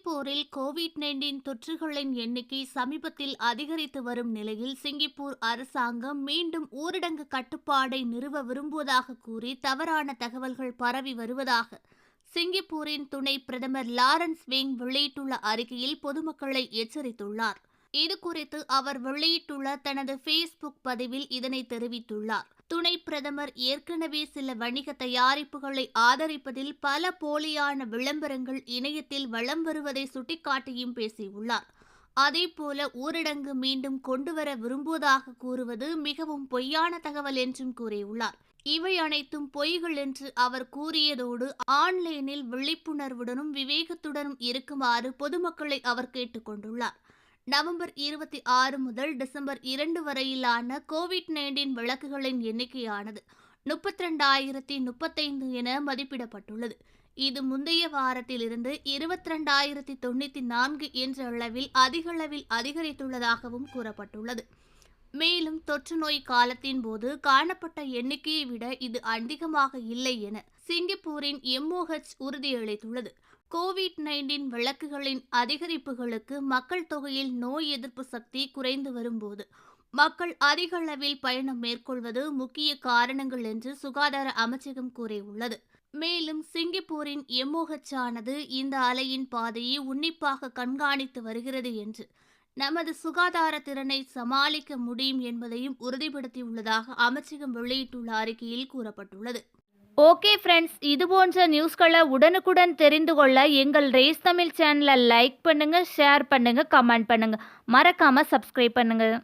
சிங்கப்பூரில் Covid nineteen தொற்றுகளின் எண்ணிக்கை சமீபத்தில் அதிகரித்து வரும் நிலையில் சிங்கப்பூர் அரசாங்கம் மீண்டும் ஊரடங்கு கட்டுப்பாடை நிறுவ விரும்புவதாக கூறி தவறான தகவல்கள் பரவி வருவதாக சிங்கப்பூரின் துணை பிரதமர் லாரன்ஸ் வேங் வெளியிட்டுள்ள அறிக்கையில் பொதுமக்களை எச்சரித்துள்ளார். இது குறித்து அவர் வெளியிட்டுள்ள தனது ஃபேஸ்புக் பதிவில் இதனை தெரிவித்துள்ளார். துணை பிரதமர் ஏற்கனவே சில வணிக தயாரிப்புகளை ஆதரிப்பதில் பல போலியான விளம்பரங்கள் இணையத்தில் வலம் வருவதை சுட்டிக்காட்டியும் பேசியுள்ளார். அதேபோல ஊரடங்கு மீண்டும் கொண்டுவர விரும்புவதாக கூறுவது மிகவும் பொய்யான தகவல் என்றும் கூறியுள்ளார். இவை அனைத்தும் பொய்கள் என்று அவர் கூறியதோடு ஆன்லைனில் விழிப்புணர்வுடனும் விவேகத்துடனும் இருக்குமாறு பொதுமக்களை அவர் கேட்டுக்கொண்டுள்ளார். நவம்பர் இருபத்தி ஆறு முதல் டிசம்பர் இரண்டு வரையிலான கோவிட் நைன்டீன் விளக்குகளின் எண்ணிக்கையானது முப்பத்தி ரெண்டாயிரத்தி முப்பத்தைந்து என மதிப்பிடப்பட்டுள்ளது. இது முந்தைய வாரத்திலிருந்து இருபத்தி ரெண்டாயிரத்தி தொண்ணூற்றி நான்கு என்ற அளவில் அதிகளவில் அதிகரித்துள்ளதாகவும் கூறப்பட்டுள்ளது. மேலும் தொற்று நோய் காலத்தின் போது காணப்பட்ட எண்ணிக்கையை விட இது அதிகமாக இல்லை என சிங்கப்பூரின் எம்ஓஹெச் உறுதியளித்துள்ளது கோவிட் நைன்டீன் வழக்குகளின் அதிகரிப்புகளுக்கு மக்கள் தொகையில் நோய் எதிர்ப்பு சக்தி குறைந்து வரும்போது மக்கள் அதிக அளவில் பயணம் மேற்கொள்வது முக்கிய காரணங்கள் என்று சுகாதார அமைச்சகம் கூறியுள்ளது. மேலும் சிங்கப்பூரின் எம்ஓஹெச் ஆனது இந்த அலையின் பாதையை உன்னிப்பாக கண்காணித்து வருகிறது என்று நமது சுகாதார திறனை சமாளிக்க முடியும் என்பதையும் உறுதிப்படுத்தியுள்ளதாக அமைச்சகம் வெளியிட்டுள்ள அறிக்கையில் கூறப்பட்டுள்ளது. ஓகே ஃப்ரெண்ட்ஸ் இது போன்ற நியூஸ்களை உடனுக்குடன் தெரிந்து கொள்ள எங்கள் ரேஸ் தமிழ் சேனலை லைக் பண்ணுங்கள் ஷேர் பண்ணுங்கள் கமெண்ட் பண்ணுங்கள் மறக்காமல் சப்ஸ்கிரைப் பண்ணுங்கள்